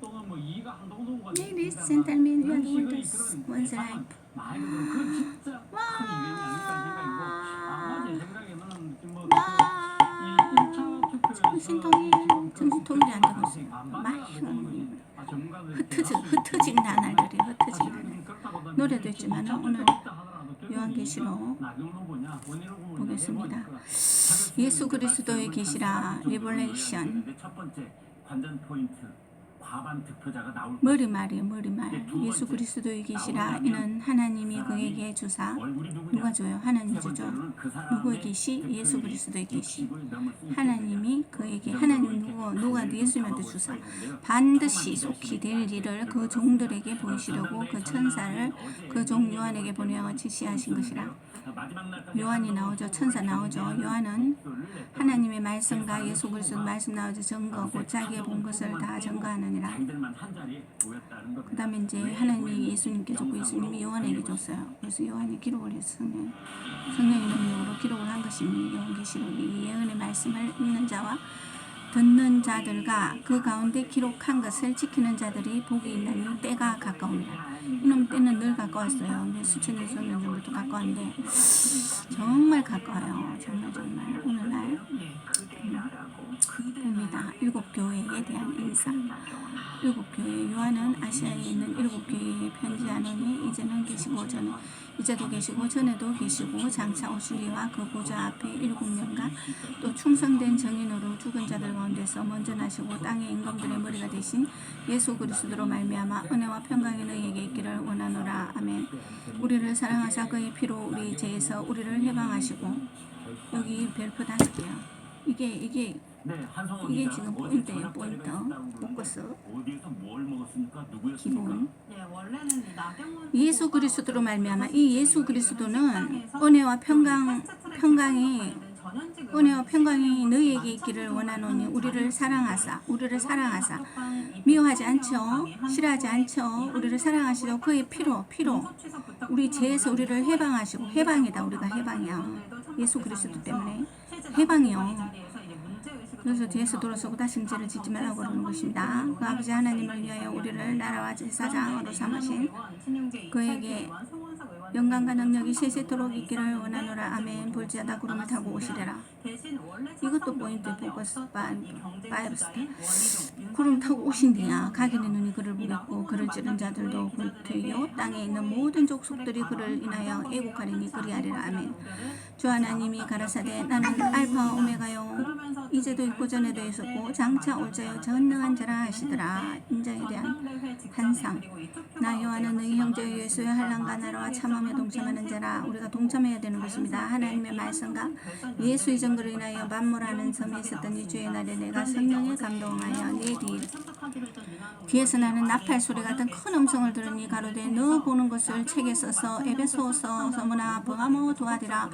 뭐 Ladies, gentlemen, we are going to once life. 말 그대로 그 진짜 큰 이변이 아닐까 생각이고 아마 제 생각에는 뭐 와. 이 1차 투표에서 정신통일, 정신통일이 안 되고 있어요. 아, 전문가들이 흩어진, 흩어진 나날들이 흩어진 나날. 노래도 있지만 오늘 요한계시록 보겠습니다. 예수 그리스도의 계시라 리볼레이션 네, 관전 포인트 과반 득표자가 나올 머리 말이에요 머리 말. 예수 그리스도의 계시라 이는 하나님이 그에게 주사? 누가 줘요? 하나님 세 주죠. 그 누구의 계시? 예수 그리스도의 계시. 60을 넘을 수 있게 하나님이 그에게 하나님 누구 누가 예수님한테 주사. 반드시 속히 될 일을 그 종들에게 보이시려고 그 천사를 그 종 요한에게 보내어 지시하신 것이라 요한이 나오죠 천사 나오죠. 요한은 하나님의 말씀과 예수 그리스도 말씀 나오죠. 증거고 자기의 본 것을 다 증거하느니라. 그 다음에 이제 하나님이 예수님께 줬고 예수님이 요한에게 줬어요. 그래서 요한이 기록을 성령 성령의 능력으로 기록을 한 것입니다. 요한계시록이 이 예언의 말씀을 읽는 자와 듣는 자들과 그 가운데 기록한 것을 지키는 자들이 복이 있나니 때가 가까웁니다. 이놈 때는 늘 가까웠어요. 수천 년, 수천 년 전부터 가까웠는데 정말 가까워요. 정말 정말 오늘날 음, 봅니다. 일곱 교회에 대한 인사. 일곱 교회 요한은 아시아에 있는 일곱 교회에 편지하노니 이제는 계시고 저는 이제도 계시고 전에도 계시고 장차 오실리와 그 보좌 앞에 일곱 명과 또 충성된 정인으로 죽은 자들 가운데서 먼저 나시고 땅의 임금들의 머리가 되신 예수 그리스도로 말미암아 은혜와 평강이 너희에게 있기를 원하노라 아멘. 우리를 사랑하사 그의 피로 우리 죄에서 우리를 해방하시고 여기 별표 다섯 개요. 이게 이게 네, 한성호 이게 기자, 지금 어제 포인트예요, 저녁 포인트. 저녁 포커스. 어디에서 뭘 먹었습니까? 누구였습니까? 기본. 예, 원래는 나경원 예수 그리스도로 말미암아 그이 예수 그리스도는 은혜와 평강 평강이 은혜와 평강이 너희에게 있기를 원하노니 우리를 사랑하사 우리를 사랑하사 미워하지 않죠 싫어하지 않죠 우리를 사랑하시고 그의 피로 피로 우리 죄에서 우리를 해방하시고 해방이다 우리가 해방이야 예수 그리스도 때문에 해방이요 그래서 뒤에서 돌아서고 다시 죄를 짓지 말라고 그러는 것입니다. 그 아버지 하나님을 위하여 우리를 나라와 제사장으로 삼으신 그에게 영광과 능력이 세세토록 있기를 원하노라. 아멘. 볼지어다 구름을 타고 오시리라. 이것도 포인트 포커스 바이브스다. 구름 타고 오신디야 각인의 눈이 그를 보겠고 그를 찌른 자들도 불태요 땅에 있는 모든 족속들이 그를 인하여 애국하리니 그리하리라. 아멘 주 하나님이 가라사대 나는 알파 오메가요. 이제도 있고 전에도 있었고 장차 올 자요. 전능한 자라 하시더라. 인자에 대한 한상. 나 요한은 너희 형제 예수의 한란과 나라와 참함에 동참하는 자라. 우리가 동참해야 되는 것입니다. 하나님의 말씀과 예수의 증거로 인하여 만물하는 섬에 있었던 이 주의 날에 내가 성령에 감동하여 네 뒤, 뒤에서 나는 나팔 소리 같은 큰 음성을 들으니 가로되 너 보는 것을 책에 써서 에베소서 서무나 버가모 도아디라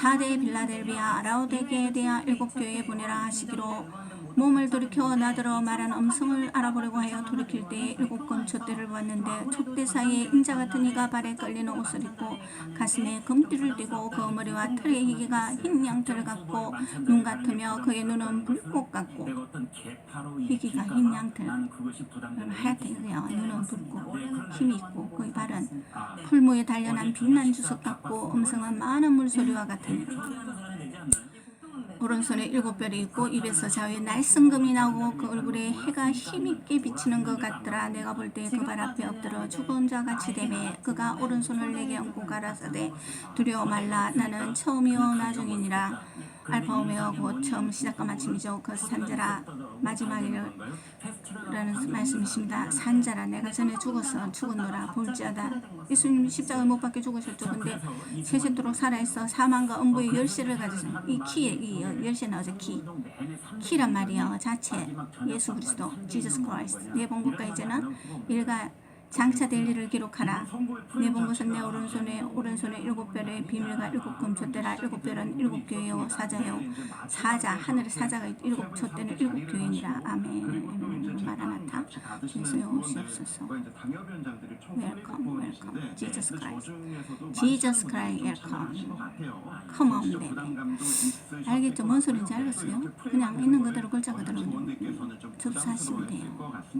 사대 빌라델비아 라오데게데아 일곱 교회에 보내라 하시기로 몸을 돌이켜 나더러 말한 음성을 알아보려고 하여 돌이킬 때에 일곱 건 촛대를 보았는데 촛대 사이에 인자 같은 이가 발에 끌리는 옷을 입고 가슴에 금띠를 띠고 그 머리와 털의 희귀가 흰 양털 같고 눈 같으며 그의 눈은 불꽃 같고 희귀가 흰봐 양털. 나는 그것이 부담되는 하얗게 그냥 눈은 붉고 힘이 있고 그의 발은 아, 풀무에 단련한 빛난 주석 같고 음성은 많은 물소리와 되지 않나요? 오른손에 일곱 별이 있고 입에서 좌우에 날성금이 나오고 그 얼굴에 해가 힘있게 비치는 것 같더라. 내가 볼 때 그 발 앞에 엎드려 죽은 자 같이 되매 그가 오른손을 내게 얹고 가라사대 두려워 말라. 나는 처음이요 나중이니라 알파 오메가 곧 처음 시작과 마침이죠. 그 산자라 마지막이라는 말씀이십니다. 산자라 내가 전에 죽어서 죽었노라. 볼지어다. 예수님 십자가에 못 박혀 죽으셨죠. 근데 세세토록 살아있어 사망과 음부의 열쇠를 가지신 이 키에 이 열쇠 나오죠. 키. 키란 말이요. 자체. 예수 그리스도 지저스 크라이스트 내 본국과 이제는 일가 장차될 일을 기록하라. 내 본 것은 내 오른손에 오른손에 일곱 별의 비밀과 일곱 금 촛대라 일곱 별은 일곱 교회요 사자요. 사자 하늘의 사자가 있- 일곱 촛대는 일곱 교회니라. 아멘. 마라나타 예수여 오시옵소서. 웰컴 웰컴 지저스 크라이스트 지저스 크라이 웰컴 컴온 베비 알겠죠? 뭔 소리인지 알겠어요? 그냥 있는 그대로 글자 그대로 접수하시면 돼요